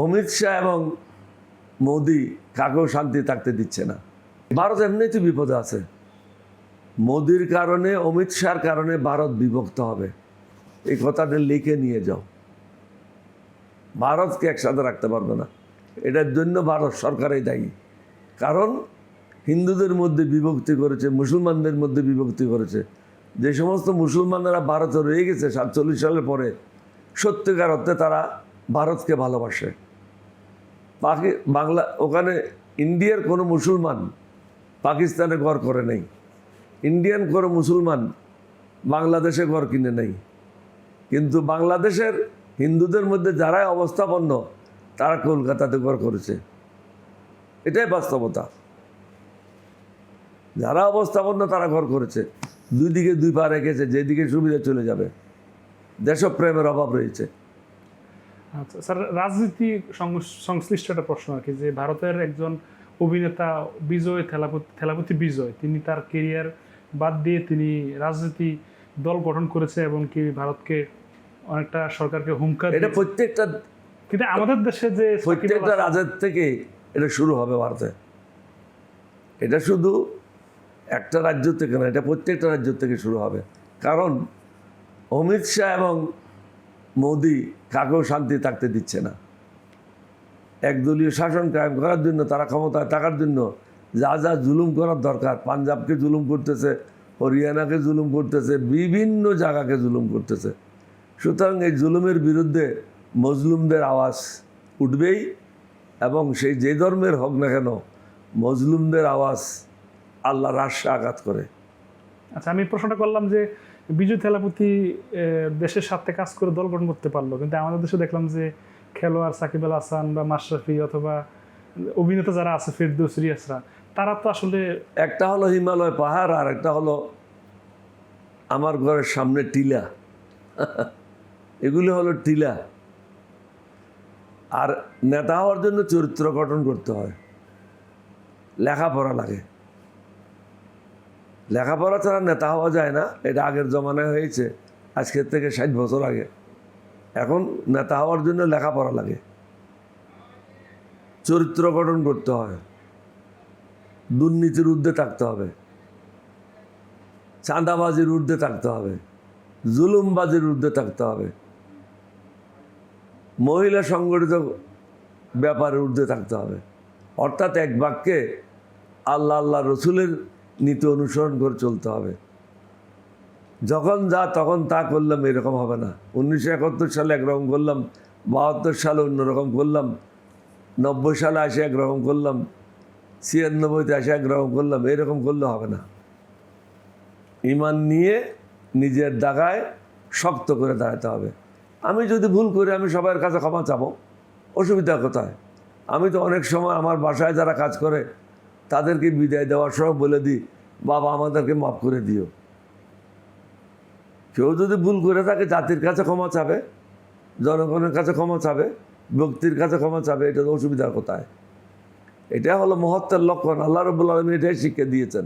অমিত শাহ এবং মোদি কাকেও শান্তি থাকতে দিচ্ছে না। ভারত এমনিতে বিপদে আছে। মোদির কারণে, অমিত শাহর কারণে ভারত বিভক্ত হবে। এই কথাটা লিখে নিয়ে যাও। ভারতকে একসাথে রাখতে পারবে না। এটার জন্য ভারত সরকারই দায়ী। কারণ হিন্দুদের মধ্যে বিভক্তি করেছে, মুসলমানদের মধ্যে বিভক্তি করেছে। যে সমস্ত মুসলমানেরা ভারতে রয়ে গেছে, সাতচল্লিশ সালের পরে সত্যিকার অর্থে তারা ভারতকে ভালোবাসে। পাকি বাংলা, ওখানে ইন্ডিয়ার কোনো মুসলমান পাকিস্তানে ঘর করে নেই। ইন্ডিয়ান কোনো মুসলমান বাংলাদেশে ঘর কিনে নেই। কিন্তু বাংলাদেশের হিন্দুদের মধ্যে যারাই অবস্থাপন্ন, তারা কলকাতাতে ঘর করেছে। এটাই বাস্তবতা। যারা অবস্থাপন্ন, তারা ঘর করেছে। দুই দিকে দুই পা রেখেছে, যেদিকে সুবিধা চলে যাবে। দেশপ্রেমের অভাব রয়েছে। আচ্ছা স্যার রাজনীতি সং- সংশ্লিষ্ট একটা প্রশ্ন আর কি যে ভারতের একজন অভিনেতা বিজয় থেলাপতি থেলাপতি বিজয় তিনি তার কেরিয়ার বাদ দিয়ে তিনি রাজনীতি দল গঠন করেছে এবং কি ভারতকে অনেকটা সরকারকে হুমকা এটা প্রত্যেকটা কিন্তু আমাদের দেশে যে প্রত্যেকটা রাজের থেকে এটা শুরু হবে ভারতে। এটা শুধু একটা রাজ্য থেকে না এটা প্রত্যেকটা রাজ্য থেকে শুরু হবে। কারণ অমিত শাহ এবং মোদি কাকেও শান্তি থাকতে দিচ্ছে না। একদলীয় শাসন কায়েম করার জন্য, তারা ক্ষমতায় থাকার জন্য যা যা জুলুম করার দরকার, পাঞ্জাবকে জুলুম করতেছে, হরিয়ানাকে জুলুম করতেছে, বিভিন্ন জায়গাকে জুলুম করতেছে। সুতরাং এই জুলুমের বিরুদ্ধে মজলুমদের আওয়াজ উঠবেই এবং সেই যে ধর্মের হোক না কেন, মজলুমদের আওয়াজ আল্লাহ রাশে আঘাত করে। আচ্ছা আমি প্রশ্নটা করলাম যে বিজয় থেলাপতি দেশের সাথে কাজ করে দল গঠন করতে পারল। কিন্তু আমাদের দেশে দেখলাম যে খেলোয়াড় সাকিব আল হাসান বা মাশরাফি অথবা অভিনেতা যারা আছে, ফেরদৌস রিয়াসরা তারা তো আসলে একটা হলো হিমালয় পাহাড় আর একটা হলো আমার ঘরের সামনে টিলা। এগুলি হলো টিলা। আর নেতা হওয়ার জন্য চরিত্র গঠন করতে হয়। লেখাপড়া লাগে। লেখাপড়া ছাড়া নেতা হওয়া যায় না, এটা আগের জমানায় হয়েছে, আজকের থেকে ষাট বছর আগে। এখন নেতা হওয়ার জন্য লেখাপড়া লাগে। চরিত্র গঠন করতে হয়। দুর্নীতির ঊর্ধ্বে থাকতে হবে। চাঁদাবাজির ঊর্ধ্বে থাকতে হবে। জুলুমবাজির ঊর্ধ্বে থাকতে হবে। মহিলা সংগঠিত ব্যাপারের ঊর্ধ্বে থাকতে হবে। অর্থাৎ এক বাক্যে আল্লাহ আল্লাহ রসুলের নীতি অনুসরণ করে চলতে হবে। যখন যা তখন তা করলাম, এরকম হবে না। উনিশশো একাত্তর সালে একরকম করলাম, বাহাত্তর সালে অন্যরকম করলাম, নব্বই সালে এসে একরকম করলাম, ছিয়ানব্বইতে এসে একরকম করলাম, এরকম করলে হবে না। ইমান নিয়ে নিজের দাগায় শক্ত করে দাঁড়াতে হবে। আমি যদি ভুল করি, আমি সবার কাছে ক্ষমা চাবো, অসুবিধা কোথায়? আমি তো অনেক সময় আমার বাসায় যারা কাজ করে তাদেরকে বিদায় দেওয়ার সময় বলে দিই, বাবা আমাদেরকে মাফ করে দিও। কেউ যদি ভুল করে থাকে, জাতির কাছে ক্ষমা চাবে, জনগণের কাছে ক্ষমা চাবে ব্যক্তির কাছে ক্ষমা চাবে এটা তো অসুবিধার কোথায়? এটা হলো মহত্বের লক্ষণ। আল্লাহ রবুল্লা আলমী এটাই শিক্ষা দিয়েছেন।